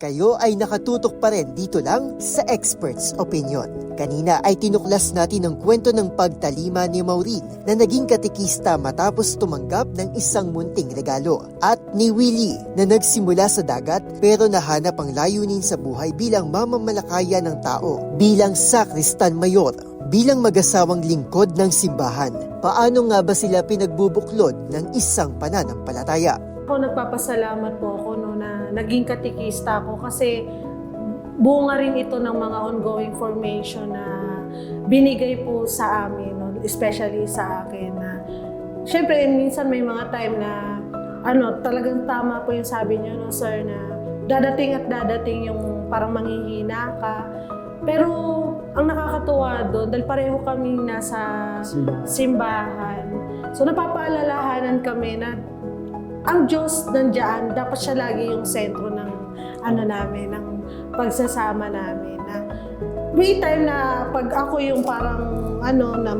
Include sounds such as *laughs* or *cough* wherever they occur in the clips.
Kayo ay nakatutok pa rin dito lang sa Expert's Opinion. Kanina ay tinuklas natin ang kwento ng pagtalima ni Maureen na naging katikista matapos tumanggap ng isang munting regalo. At ni Willie na nagsimula sa dagat pero nahanap ang layunin sa buhay bilang mamamalakaya ng tao, bilang sakristan mayor, bilang mag-asawang lingkod ng simbahan. Paano nga ba sila pinagbubuklod ng isang pananampalataya? Ako nagpapasalamat po ako naging katikista ako kasi bunga rin ito ng mga ongoing formation na binigay po sa amin, no, especially sa akin na syempre minsan may mga time na ano, talagang tama po yung sabi niyo no sir na dadating at dadating yung parang manghihina ka. Pero ang nakakatuwa doon, dahil pareho kami nasa simbahan. So napapaalalahanan kami na ang Diyos nandiyan, dapat siya lagi yung sentro ng ano namin, ng pagsasama namin. Na may time na pag ako yung parang ano na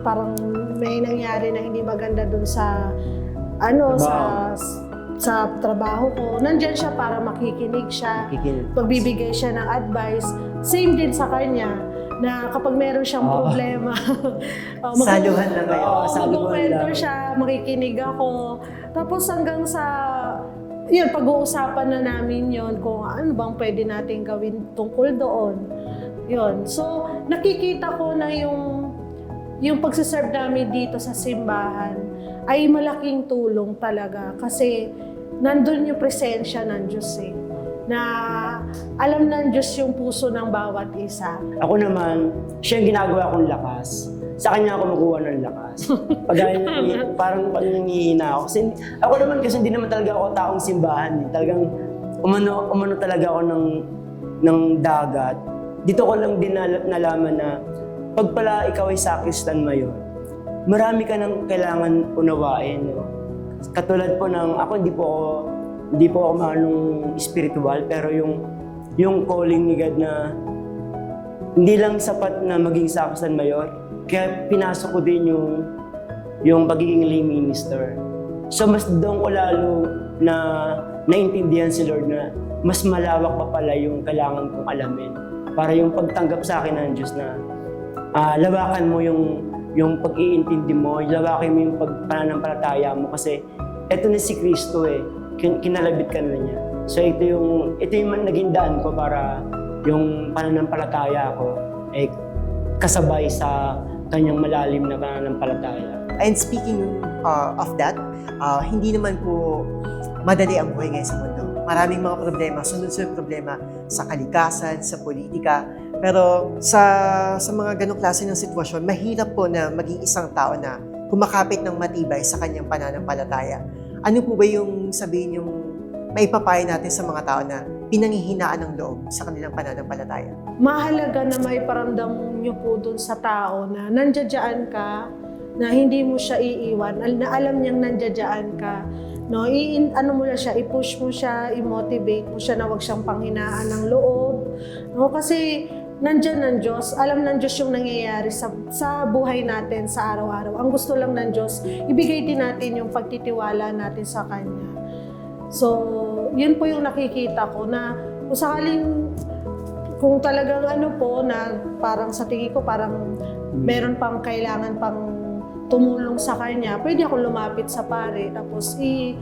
parang may nangyari na hindi maganda dun sa ano sa sa trabaho ko. Nandiyan siya para makikinig siya, magbibigay siya ng advice. Same din sa kanya na kapag meron siyang Oo. problema, oh, *laughs* mag- Saluhan lang kayo. Oo, saluhan lang. siya, makikinig ako. Tapos hanggang sa, yun, pag-uusapan na namin yon kung ano bang pwede natin gawin tungkol doon. Yun. So, nakikita ko na yung, yung pagsiserve namin dito sa simbahan ay malaking tulong talaga kasi nandun yung presensya ng Diyos eh na alam ng Diyos yung puso ng bawat isa. Ako naman, siya yung ginagawa kong lakas. Sa kanya ako makuha ng lakas. Pag *laughs* parang pag nangihina ako. Kasi ako naman kasi hindi naman talaga ako taong simbahan. Eh. Talagang umano, umano talaga ako ng, ng dagat. Dito ko lang din nal- nalaman na pag pala ikaw ay sakristan mayor, marami ka nang kailangan unawain. No? Katulad po ng, ako hindi po ako, hindi po ako manong spiritual, pero yung, yung calling ni God na hindi lang sapat na maging sakristan mayor, kaya pinasok ko din yung, yung pagiging lay minister. So mas doon ko lalo na naintindihan si Lord na mas malawak pa pala yung kailangan kong alamin para yung pagtanggap sa akin ng Diyos na ah, lawakan mo yung yung pag-iintindi mo, lawakan mo yung pagpananampalataya mo kasi eto na si Kristo eh, kin- kinalabit ka na niya. So ito yung ito yung naging daan ko para yung pananampalataya ko ay kasabay sa kanyang malalim na pananampalataya. And speaking uh, of that, uh, hindi naman po madali ang buhay ngayon sa mundo. Maraming mga problema, sunod-sunod problema sa kalikasan, sa politika. Pero sa sa mga ganong klase ng sitwasyon, mahirap po na maging isang tao na kumakapit ng matibay sa kanyang pananampalataya. Ano po ba yung sabihin yung maipapayo natin sa mga tao na pinanghihinaan ng loob sa kanilang pananampalataya? mahalaga na may paramdam nyo po dun sa tao na nandiyadyaan ka, na hindi mo siya iiwan, na alam niyang nandiyadyaan ka. No, i ano mo na siya, i-push mo siya, i-motivate mo siya na wag siyang panghinaan ng loob. No, kasi nandyan ng Diyos, alam ng Diyos yung nangyayari sa, sa buhay natin sa araw-araw. Ang gusto lang ng Diyos, ibigay din natin yung pagtitiwala natin sa Kanya. So, yun po yung nakikita ko na kung sakaling kung talagang ano po na parang sa tingin ko parang meron pang kailangan pang tumulong sa kanya, pwede ako lumapit sa pare. Tapos i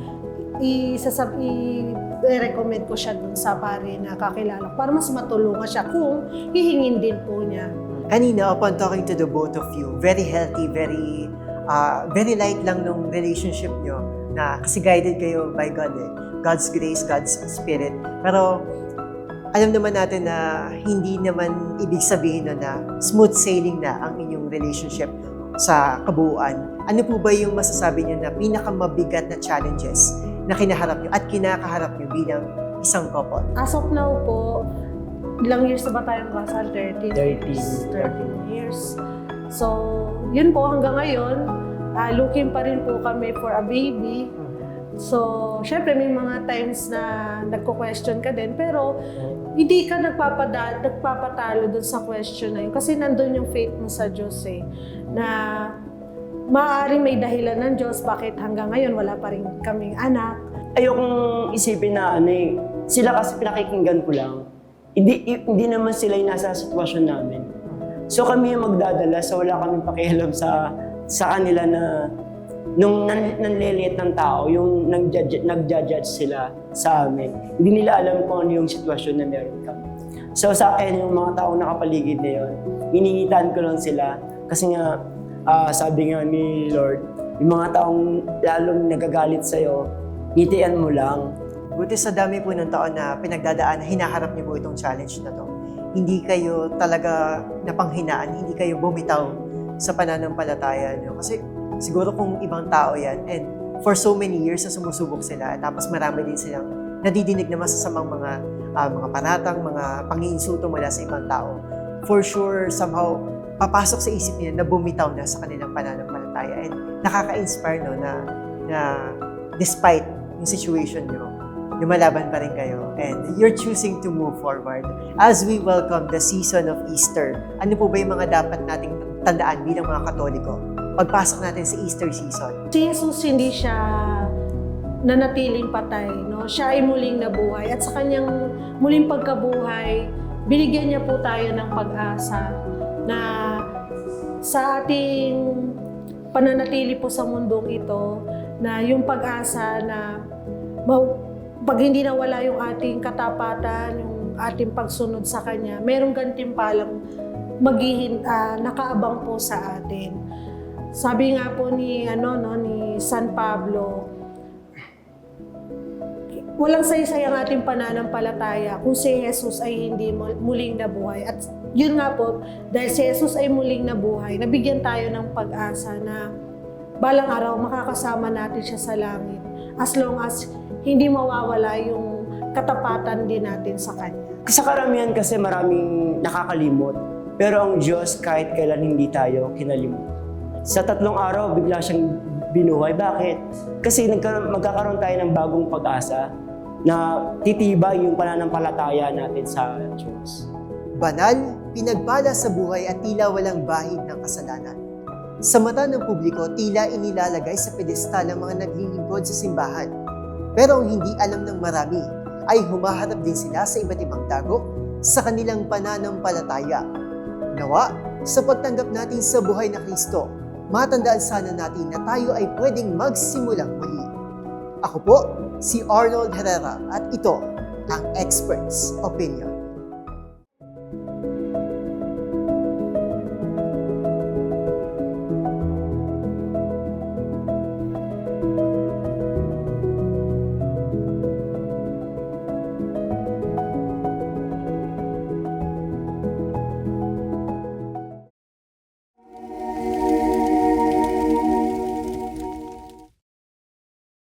i sasab i recommend ko siya dun sa pare na kakilala para mas matulungan siya kung hihingin din po niya. Kanina, upon talking to the both of you, very healthy, very uh, very light lang nung relationship nyo na kasi guided kayo by God eh. God's grace, God's Spirit. Pero alam naman natin na hindi naman ibig sabihin na, na smooth sailing na ang inyong relationship sa kabuuan. Ano po ba yung masasabi niyo na pinakamabigat na challenges na kinaharap niyo at kinakaharap niyo bilang isang couple? As of now po, ilang years na ba tayong kasal? 13 13. years. 13 years. So, yun po hanggang ngayon, ah, looking pa rin po kami for a baby. So, syempre may mga times na nagko-question ka din, pero hindi ka nagpapada, nagpapatalo dun sa question na yun. Kasi nandun yung faith mo sa Diyos eh. Na maaaring may dahilan ng Diyos bakit hanggang ngayon wala pa rin kaming anak. Ayokong isipin na ano eh, sila kasi pinakikinggan ko lang. Hindi, hindi naman sila yung nasa sitwasyon namin. So kami yung magdadala, so wala kaming pakialam sa sa kanila na nung nan, nanliliit ng tao, yung nag-judge, nag-judge sila sa amin. Hindi nila alam kung ano yung sitwasyon na meron kami. So sa akin, yung mga taong nakapaligid na yun, inihitan ko lang sila. Kasi nga, ah, sabi nga ni Lord, yung mga taong lalong nagagalit sa'yo, ngitian mo lang. Buti sa dami po ng taon na pinagdadaan, hinaharap niyo po itong challenge na to. Hindi kayo talaga napanghinaan, hindi kayo bumitaw sa pananampalataya niyo. Kasi siguro kung ibang tao yan, and for so many years na sumusubok sila, tapos marami din silang nadidinig na masasamang mga ah, mga panatang, mga pangiinsulto mula sa ibang tao. For sure, somehow, papasok sa isip nila na bumitaw na sa kanilang pananampalataya. And nakaka-inspire no, na, na despite yung situation nyo, lumalaban pa rin kayo and you're choosing to move forward. As we welcome the season of Easter, ano po ba yung mga dapat nating tandaan bilang mga Katoliko? Pagpasok natin sa Easter season. Si Jesus hindi siya nanatiling patay, no? Siya ay muling nabuhay at sa kanyang muling pagkabuhay, binigyan niya po tayo ng pag-asa na sa ating pananatili po sa mundong ito na yung pag-asa na pag hindi nawala yung ating katapatan, yung ating pagsunod sa Kanya, merong gantimpalang maghihin, ah, nakaabang po sa atin. Sabi nga po ni ano no ni San Pablo, walang saysay ang ating pananampalataya kung si Jesus ay hindi mul- muling nabuhay. At yun nga po, dahil si Jesus ay muling nabuhay, nabigyan tayo ng pag-asa na balang araw makakasama natin siya sa langit. As long as hindi mawawala yung katapatan din natin sa Kanya. Sa karamihan kasi maraming nakakalimot. Pero ang Diyos kahit kailan hindi tayo kinalimot. Sa tatlong araw, bigla siyang binuhay. Bakit? Kasi magkakaroon tayo ng bagong pag-asa na titibay yung pananampalataya natin sa Diyos. Banal, pinagpala sa buhay at tila walang bahid ng kasalanan. Sa mata ng publiko, tila inilalagay sa pedestal ang mga naglilingkod sa simbahan. Pero ang hindi alam ng marami ay humaharap din sila sa iba't ibang dagok sa kanilang pananampalataya. Nawa, sa pagtanggap natin sa buhay na Kristo, matandaan sana natin na tayo ay pwedeng magsimulang muli. Ako po, si Arnold Herrera at ito ang Experts Opinion.